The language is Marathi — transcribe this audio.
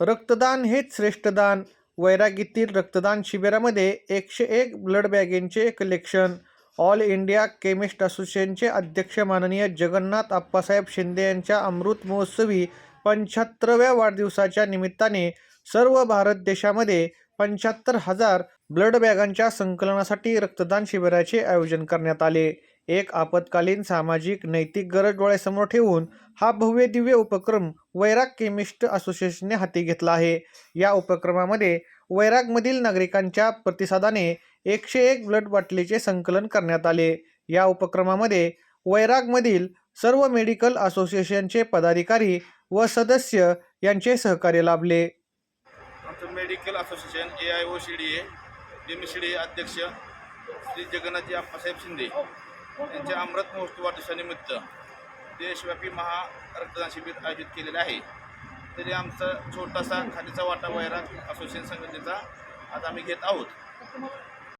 रक्तदान हेच श्रेष्ठ दान. वैरागीतील रक्तदान शिबिरामध्ये एकशे एक ब्लड बॅगेंचे कलेक्शन. ऑल इंडिया केमिस्ट असोसिएशनचे अध्यक्ष माननीय जगन्नाथ आप्पासाहेब शिंदे यांच्या अमृत महोत्सवी पंच्याहत्तराव्या वाढदिवसाच्या निमित्ताने सर्व भारत देशामध्ये पंच्याहत्तर हजार ब्लड बॅगांच्या संकलनासाठी रक्तदान शिबिराचे आयोजन करण्यात आले. एक आपत्कालीन सामाजिक नैतिक गरज डोळ्यासमोर ठेवून हा भव्य दिव्य उपक्रम वैराग केमिस्ट असोसिएशनने हाती घेतला आहे. या उपक्रमामध्ये वैरागमधील नागरिकांच्या प्रतिसादाने एकशे एक ब्लड बाटलीचे संकलन करण्यात आले. या उपक्रमामध्ये वैरागमधील सर्व मेडिकल असोसिएशनचे पदाधिकारी व सदस्य यांचे सहकार्य लाभले. आमचं medical association A I O C D A M C D अध्यक्ष श्री जगन्नाथजी अप्पासाहेब शिंदे. यांच्या अमृत महोत्सव वाढदिवसानिमित्त देशव्यापी महा रक्तदान शिबिर आयोजित केलेले आहे. तरी आमचा छोटासा खालीचा वाटा वैराग असोसिएशन संघटनेचा आज आम्ही घेत आहोत.